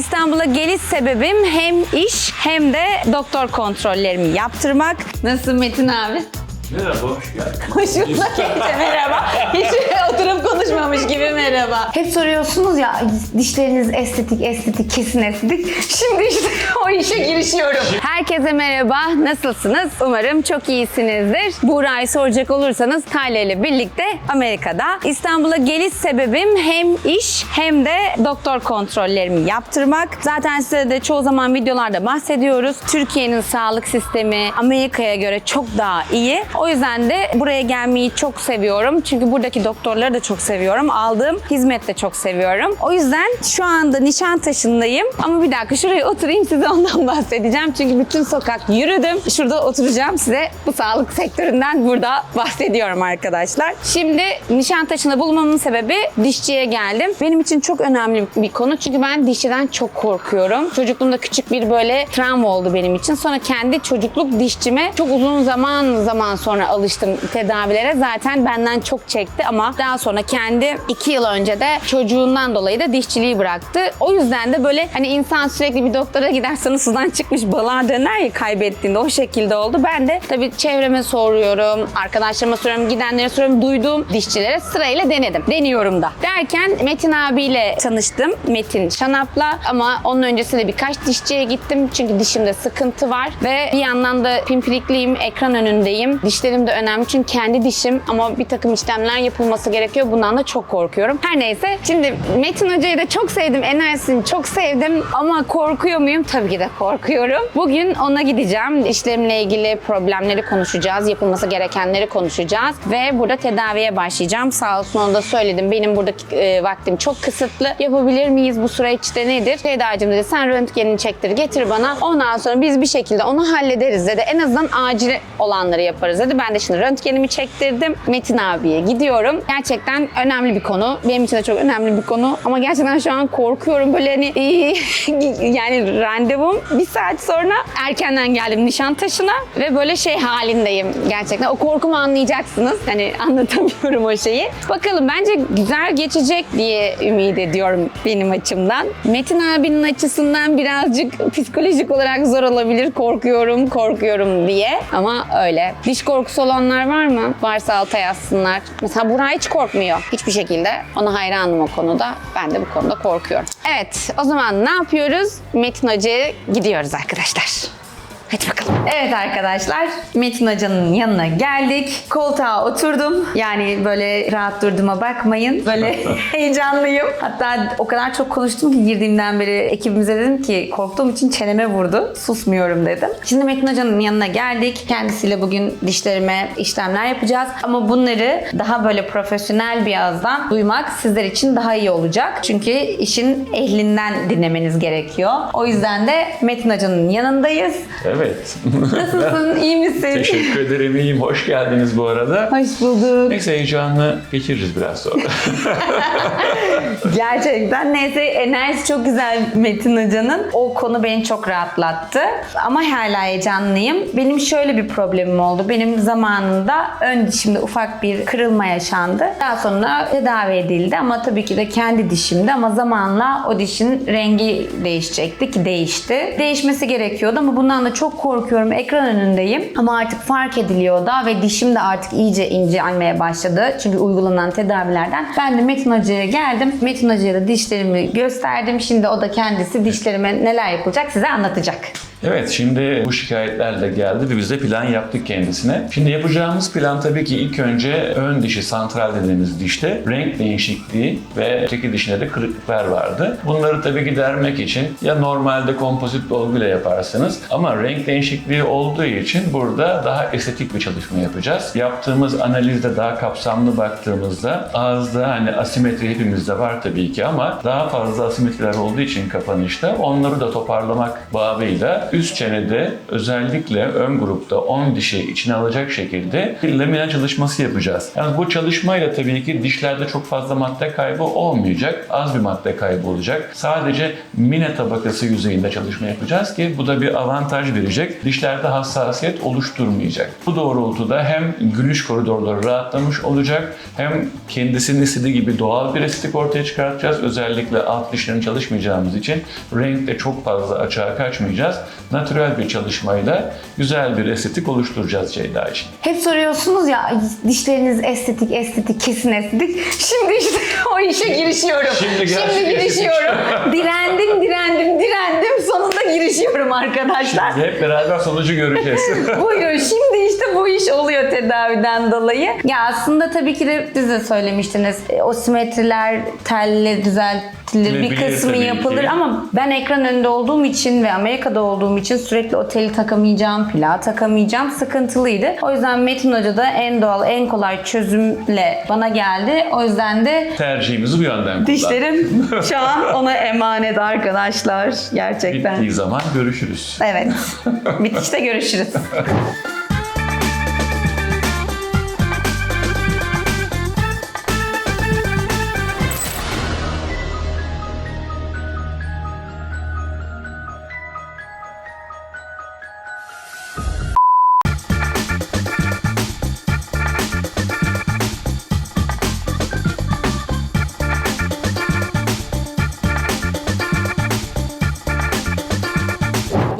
İstanbul'a geliş sebebim hem iş hem de doktor kontrollerimi yaptırmak. Nasılsın Metin abi? Merhaba, hoş geldin. Ece, merhaba. Hiç oturup konuşmamış gibi merhaba. Hep soruyorsunuz ya dişleriniz estetik, estetik, kesin estetik. Şimdi işte o işe girişiyorum. Herkese merhaba, nasılsınız? Umarım çok iyisinizdir. Buğra'yı soracak olursanız Tayla ile birlikte Amerika'da. İstanbul'a geliş sebebim hem iş hem de doktor kontrollerimi yaptırmak. Zaten size de çoğu zaman videolarda bahsediyoruz. Türkiye'nin sağlık sistemi Amerika'ya göre çok daha iyi. O yüzden de buraya gelmeyi çok seviyorum. Çünkü buradaki doktorları da çok seviyorum. Aldığım hizmet de çok seviyorum. O yüzden şu anda Nişantaşı'ndayım. Ama bir dakika şuraya oturayım size ondan bahsedeceğim. Çünkü bütün sokak yürüdüm. Şurada oturacağım size bu sağlık sektöründen burada bahsediyorum arkadaşlar. Şimdi Nişantaşı'nda bulmamın sebebi dişçiye geldim. Benim için çok önemli bir konu. Çünkü ben dişçiden çok korkuyorum. Çocukluğumda küçük bir böyle travma oldu benim için. Sonra kendi çocukluk dişçime çok uzun zaman zaman sonra alıştım tedavilere. Zaten benden çok çekti ama daha sonra kendi iki yıl önce de çocuğundan dolayı da dişçiliği bıraktı. O yüzden de böyle hani insan sürekli bir doktora gidersen sudan çıkmış balığa döner ya kaybettiğinde o şekilde oldu. Ben de tabii çevreme soruyorum, arkadaşlarıma soruyorum, gidenlere soruyorum, duyduğum dişçilere sırayla denedim. Deniyorum da. Derken Metin abiyle tanıştım. Metin Şanap'la ama onun öncesinde birkaç dişçiye gittim. Çünkü dişimde sıkıntı var ve bir yandan da pimpirikliyim, ekran önündeyim. Dişlerim de önemli çünkü kendi dişim ama bir takım işlemler yapılması gerekiyor. Bundan da çok korkuyorum. Her neyse şimdi Metin Hoca'yı da çok sevdim. Enerjisini çok sevdim ama korkuyor muyum? Tabii ki de korkuyorum. Bugün ona gideceğim. Dişlerimle ilgili problemleri konuşacağız. Yapılması gerekenleri konuşacağız. Ve burada tedaviye başlayacağım. Sağ olsun onu da söyledim. Benim buradaki e, vaktim çok kısıtlı. Yapabilir miyiz bu süreçte nedir? Sedacığım dedi sen röntgenini çektir getir bana. Ondan sonra biz bir şekilde onu hallederiz dedi. En azından acil olanları yaparız dedi. Ben de şimdi röntgenimi çektirdim. Metin abiye gidiyorum. Gerçekten önemli bir konu. Benim için de çok önemli bir konu. Ama gerçekten şu an korkuyorum. Böyle hani yani randevum bir saat sonra erkenden geldim Nişantaşı'na ve böyle şey halindeyim gerçekten. O korkumu anlayacaksınız. Hani anlatamıyorum o şeyi. Bakalım bence güzel geçecek diye ümit ediyorum benim açımdan. Metin abinin açısından birazcık psikolojik olarak zor olabilir. Korkuyorum, korkuyorum diye. Ama öyle. Diş korkusu olanlar var mı? Varsa alta yazsınlar. Mesela Burak hiç korkmuyor. Hiçbir şekilde. Ona hayranım o konuda. Ben de bu konuda korkuyorum. Evet, o zaman ne yapıyoruz? Metin Hoca'ya gidiyoruz arkadaşlar. Hadi bakalım. Evet arkadaşlar, Metin Hoca'nın yanına geldik. Koltuğa oturdum. Yani böyle rahat durduğuma bakmayın. Böyle heyecanlıyım. Hatta o kadar çok konuştum ki girdiğimden beri ekibimize dedim ki korktuğum için çeneme vurdu. Susmuyorum dedim. Şimdi Metin Hoca'nın yanına geldik. Kendisiyle bugün dişlerime işlemler yapacağız. Ama bunları daha böyle profesyonel bir ağızdan duymak sizler için daha iyi olacak. Çünkü işin ehlinden dinlemeniz gerekiyor. O yüzden de Metin Hoca'nın yanındayız. Evet. Nasılsın? İyi misin? Teşekkür ederim, iyiyim. Hoş geldiniz bu arada. Hoş bulduk. Neyse heyecanlı geçiririz biraz sonra. Gerçekten neyse enerjisi çok güzel Metin Hoca'nın. O konu beni çok rahatlattı. Ama hala heyecanlıyım. Benim şöyle bir problemim oldu. Benim zamanında ön dişimde ufak bir kırılma yaşandı. Daha sonra tedavi edildi ama tabii ki de kendi dişimde ama zamanla o dişin rengi değişecekti ki değişti. Değişmesi gerekiyordu ama bundan da çok korkuyorum. Ekran önündeyim ama artık fark ediliyor da ve dişim de artık iyice incelmeye başladı. Çünkü uygulanan tedavilerden. Ben de Metin Hoca'ya geldim. Metin Hoca'ya da dişlerimi gösterdim. Şimdi o da kendisi dişlerime neler yapılacak size anlatacak. Evet, şimdi bu şikayetlerle geldi ve biz de plan yaptık kendisine. Şimdi yapacağımız plan tabii ki ilk önce ön dişi, santral dediğimiz dişte renk değişikliği ve öteki dişinde de kırıklıklar vardı. Bunları tabii gidermek için ya normalde kompozit dolguyla yaparsınız ama renk değişikliği olduğu için burada daha estetik bir çalışma yapacağız. Yaptığımız analizde daha kapsamlı baktığımızda ağızda hani asimetri hepimizde var tabii ki ama daha fazla asimetriler olduğu için kapanışta onları da toparlamak babıyla üst çenede özellikle ön grupta 10 dişi içine alacak şekilde bir çalışması yapacağız. Yani bu çalışmayla tabii ki dişlerde çok fazla madde kaybı olmayacak. Az bir madde kaybı olacak. Sadece mine tabakası yüzeyinde çalışma yapacağız ki bu da bir avantaj verecek. Dişlerde hassasiyet oluşturmayacak. Bu doğrultuda hem gülüş koridorları rahatlamış olacak hem kendisinin istediği gibi doğal bir estetik ortaya çıkartacağız. Özellikle alt dişlerin çalışmayacağımız için renkle çok fazla açığa kaçmayacağız. Natürel bir çalışmayla güzel bir estetik oluşturacağız Ceyda için. Hep soruyorsunuz ya dişleriniz estetik, estetik, kesin estetik. Şimdi işte o işe girişiyorum. Şimdi Şimdi girişiyorum. direndim, direndim, direndim. Sonunda girişiyorum arkadaşlar. Hep beraber sonucu göreceğiz. Buyurun şimdi işte bu iş oluyor tedaviden dolayı. Ya aslında tabii ki de siz de söylemiştiniz. E, O simetriler telle düzeltilir. Bir kısmı yapılır ki. ama ben ekran önünde olduğum için ve Amerika'da olduğum için sürekli oteli takamayacağım, plağı takamayacağım sıkıntılıydı. O yüzden Metin Hoca da en doğal, en kolay çözümle bana geldi. O yüzden de Tercihimizi bu yönden kullandık. dişlerim şu an ona emanet arkadaşlar. Gerçekten. Bittiği zaman görüşürüz. Evet. Bitişte görüşürüz.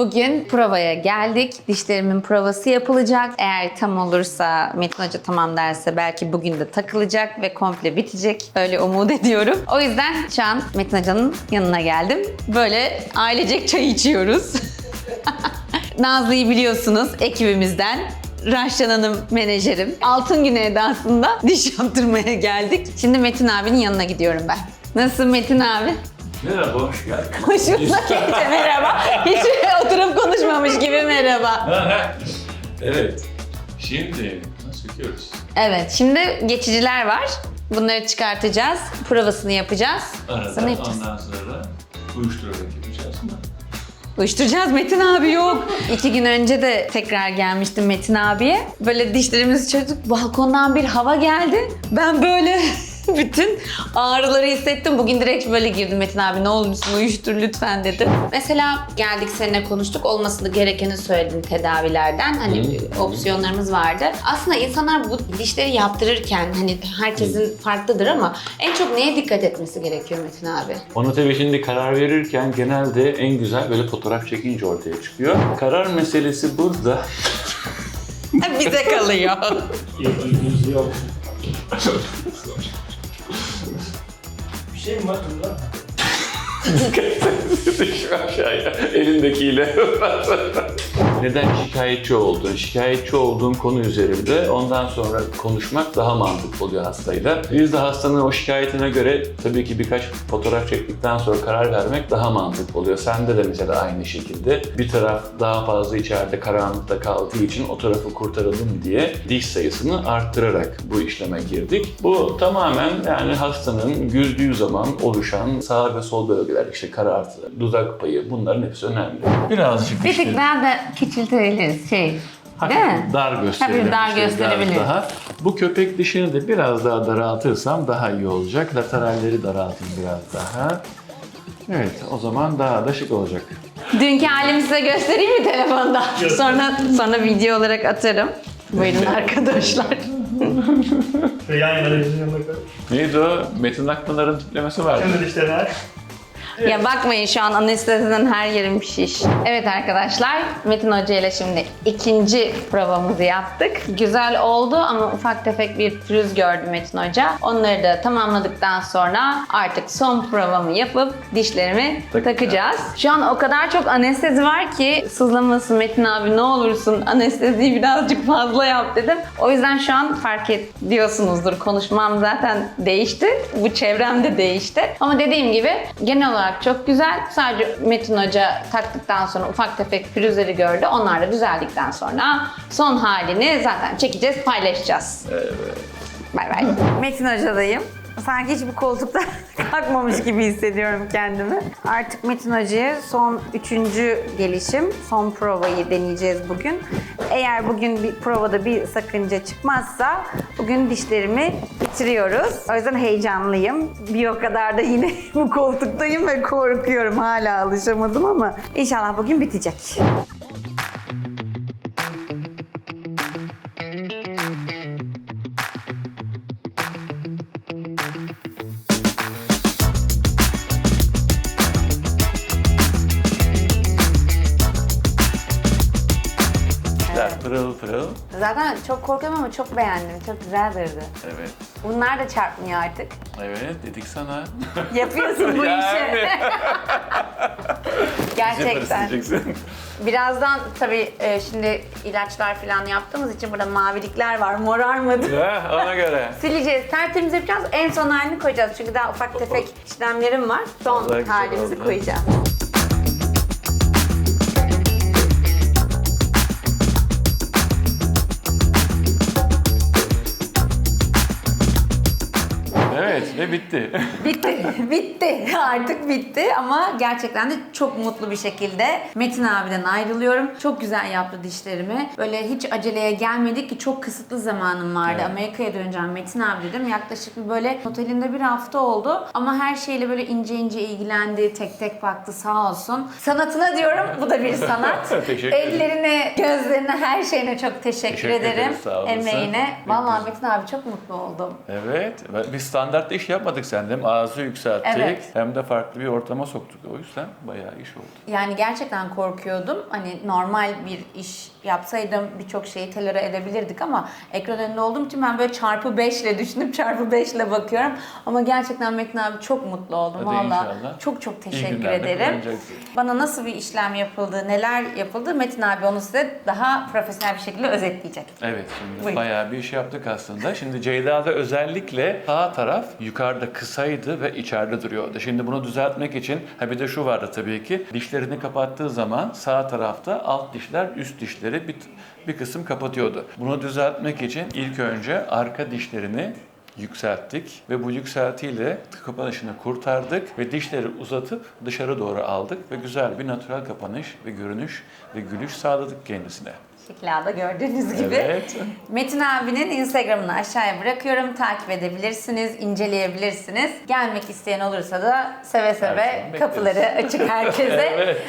Bugün provaya geldik. Dişlerimin provası yapılacak. Eğer tam olursa Metin Hoca tamam derse belki bugün de takılacak ve komple bitecek. Öyle umut ediyorum. O yüzden şu an Metin Hoca'nın yanına geldim. Böyle ailecek çay içiyoruz. Nazlı'yı biliyorsunuz ekibimizden. Raşcan Hanım menajerim. Altın günü edasında diş yaptırmaya geldik. Şimdi Metin abinin yanına gidiyorum ben. Nasılsın Metin abi? Merhaba, hoş geldin. Hoşuna gelince merhaba. Hiç oturup konuşmamış gibi merhaba. evet. Şimdi nasıl söküyoruz? Evet, şimdi geçiciler var. Bunları çıkartacağız. Provasını yapacağız. Arada Sonra yapacağız. ondan sonra uyuşturarak yapacağız mı? Uyuşturacağız Metin abi yok. İki gün önce de tekrar gelmiştim Metin abiye. Böyle dişlerimizi çözdük. Balkondan bir hava geldi. Ben böyle bütün ağrıları hissettim. Bugün direkt böyle girdim Metin abi ne olursun uyuştur lütfen dedim. Mesela geldik seninle konuştuk. Olmasını gerekeni söyledin tedavilerden. Hani opsiyonlarımız vardı. Aslında insanlar bu dişleri yaptırırken hani herkesin farklıdır ama en çok neye dikkat etmesi gerekiyor Metin abi? Ona tabii şimdi karar verirken genelde en güzel böyle fotoğraf çekince ortaya çıkıyor. Karar meselesi burada. Bize kalıyor. Bir şey mi var bunda? Şu aşağıya elindekiyle. Neden şikayetçi oldun? Şikayetçi olduğun konu üzerinde ondan sonra konuşmak daha mantıklı oluyor hastayla. Biz de hastanın o şikayetine göre tabii ki birkaç fotoğraf çektikten sonra karar vermek daha mantıklı oluyor. Sende de mesela aynı şekilde bir taraf daha fazla içeride karanlıkta kaldığı için o tarafı kurtaralım diye diş sayısını arttırarak bu işleme girdik. Bu tamamen yani hastanın güldüğü zaman oluşan sağ ve sol bölgeler işte karartı, dudak payı bunların hepsi önemli. Birazcık Bir işte tık daha da küçültebiliriz şey. Değil mi? dar gösterelim. Hafif dar biraz Daha. Bu köpek dişini de biraz daha daraltırsam daha iyi olacak. Lateralleri daraltayım biraz daha. Evet, o zaman daha da şık olacak. Dünkü halimi size göstereyim mi telefonda? Sonra sonra video olarak atarım. Buyurun arkadaşlar. Ve yan yana denizin yanına koy. Neydi o? Metin Akpınar'ın tiplemesi vardı. Kendi dişlerini aç. Ya bakmayın şu an anesteziden her yerim şiş. Evet arkadaşlar Metin Hoca ile şimdi ikinci provamızı yaptık. Güzel oldu ama ufak tefek bir pürüz gördü Metin Hoca. Onları da tamamladıktan sonra artık son provamı yapıp dişlerimi Tak- takacağız. Şu an o kadar çok anestezi var ki sızlamasın Metin abi ne olursun anesteziyi birazcık fazla yap dedim. O yüzden şu an fark ediyorsunuzdur konuşmam zaten değişti. Bu çevrem de değişti. Ama dediğim gibi genel olarak çok güzel. Sadece Metin Hoca taktıktan sonra ufak tefek pürüzleri gördü. Onlar da düzeldikten sonra son halini zaten çekeceğiz, paylaşacağız. Evet. Bay bay. Metin Hoca'dayım. Sanki hiç bu koltukta kalkmamış gibi hissediyorum kendimi. Artık Metin Hacı'ya son üçüncü gelişim, son provayı deneyeceğiz bugün. Eğer bugün bir provada bir sakınca çıkmazsa bugün dişlerimi bitiriyoruz. O yüzden heyecanlıyım. Bir o kadar da yine bu koltuktayım ve korkuyorum. Hala alışamadım ama inşallah bugün bitecek. Pırıl pırıl. Zaten çok korkuyorum ama çok beğendim. Çok güzel durdu. Evet. Bunlar da çarpmıyor artık. Evet dedik sana. Yapıyorsun bu işi. Gerçekten. Birazdan tabii e, şimdi ilaçlar falan yaptığımız için burada mavilikler var. Morarmadı. Heh, Ona göre. Sileceğiz, tertemiz yapacağız. En son halini koyacağız. Çünkü daha ufak tefek işlemlerim var. Son Vallahi halimizi koyacağız. Evet ve bitti. Bitti, bitti. Artık bitti ama gerçekten de çok mutlu bir şekilde Metin abiden ayrılıyorum. Çok güzel yaptı dişlerimi. Böyle hiç aceleye gelmedik ki çok kısıtlı zamanım vardı. Evet. Amerika'ya döneceğim Metin abi dedim. Yaklaşık bir böyle otelinde bir hafta oldu. Ama her şeyle böyle ince ince ilgilendi. Tek tek baktı sağ olsun. Sanatına diyorum. Bu da bir sanat. Teşekkür. Ellerine, gözlerine, her şeyine çok teşekkür, Teşekkür ederim. ederiz, sağ olasın. Emeğine. Vallahi. Metin abi çok mutlu oldum. Evet. ve Biz standart iş yapmadık sende. Hem ağzı yükselttik Evet. hem de farklı bir ortama soktuk. O yüzden bayağı iş oldu. Yani gerçekten korkuyordum. Hani normal bir iş yapsaydım birçok şeyi tolere edebilirdik ama ekran önünde olduğum için ben böyle çarpı 5 ile düşünüp çarpı 5 ile bakıyorum. Ama gerçekten Metin abi çok mutlu oldum. Hadi Valla inşallah. çok çok İyi teşekkür günlerde ederim. kullanacaksın. Bana nasıl bir işlem yapıldı, neler yapıldı Metin abi onu size daha profesyonel bir şekilde özetleyecek. Evet şimdi Buyurun. bayağı bir iş yaptık aslında. Şimdi Ceyda'da özellikle sağ taraf yukarıda kısaydı ve içeride duruyordu. Şimdi bunu düzeltmek için ha bir de şu vardı tabii ki dişlerini kapattığı zaman sağ tarafta alt dişler üst dişleri bir, bir kısım kapatıyordu. Bunu düzeltmek için ilk önce arka dişlerini yükselttik ve bu yükseltiyle kapanışını kurtardık ve dişleri uzatıp dışarı doğru aldık ve güzel bir natural kapanış ve görünüş ve gülüş sağladık kendisine. Şeklada gördüğünüz gibi. Evet. Metin abinin Instagram'ını aşağıya bırakıyorum. Takip edebilirsiniz, inceleyebilirsiniz. Gelmek isteyen olursa da seve seve bekleriz. kapıları açık herkese. Evet.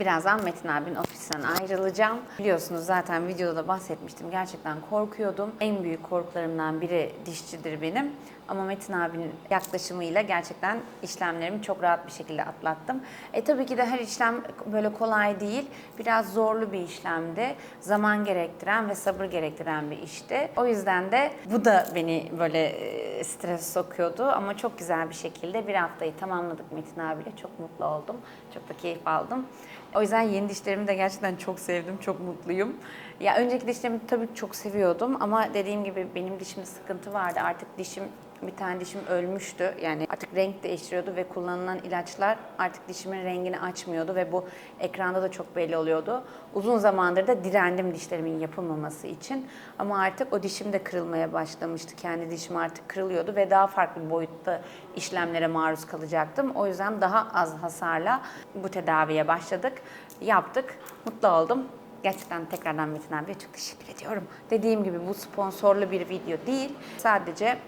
Birazdan Metin abinin ofisinden ayrılacağım. Biliyorsunuz zaten videoda da bahsetmiştim. Gerçekten korkuyordum. En büyük korkularımdan biri dişçidir benim. Ama Metin abinin yaklaşımıyla gerçekten işlemlerimi çok rahat bir şekilde atlattım. E tabii ki de her işlem böyle kolay değil. Biraz zorlu bir işlemdi. Zaman gerektiren ve sabır gerektiren bir işti. O yüzden de bu da beni böyle e, stres sokuyordu. Ama çok güzel bir şekilde bir haftayı tamamladık Metin abiyle. Çok mutlu oldum. Çok da keyif aldım. O yüzden yeni dişlerimi de gerçekten çok sevdim, çok mutluyum. Ya önceki dişlerimi tabii çok seviyordum ama dediğim gibi benim dişimde sıkıntı vardı. Artık dişim bir tane dişim ölmüştü. Yani artık renk değiştiriyordu ve kullanılan ilaçlar artık dişimin rengini açmıyordu ve bu ekranda da çok belli oluyordu. Uzun zamandır da direndim dişlerimin yapılmaması için. Ama artık o dişim de kırılmaya başlamıştı. Kendi dişim artık kırılıyordu ve daha farklı boyutta işlemlere maruz kalacaktım. O yüzden daha az hasarla bu tedaviye başladık. Yaptık. Mutlu oldum. Gerçekten tekrardan Metin abiye çok teşekkür ediyorum. Dediğim gibi bu sponsorlu bir video değil. Sadece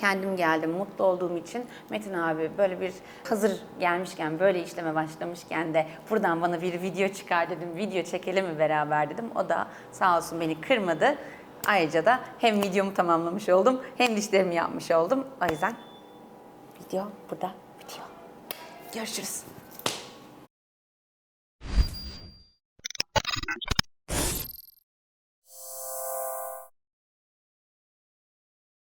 kendim geldim, mutlu olduğum için Metin abi böyle bir hazır gelmişken, böyle işleme başlamışken de buradan bana bir video çıkar dedim. Video çekelim mi beraber dedim. O da sağ olsun beni kırmadı. Ayrıca da hem videomu tamamlamış oldum hem dişlerimi yapmış oldum. O yüzden video burada bitiyor. Görüşürüz.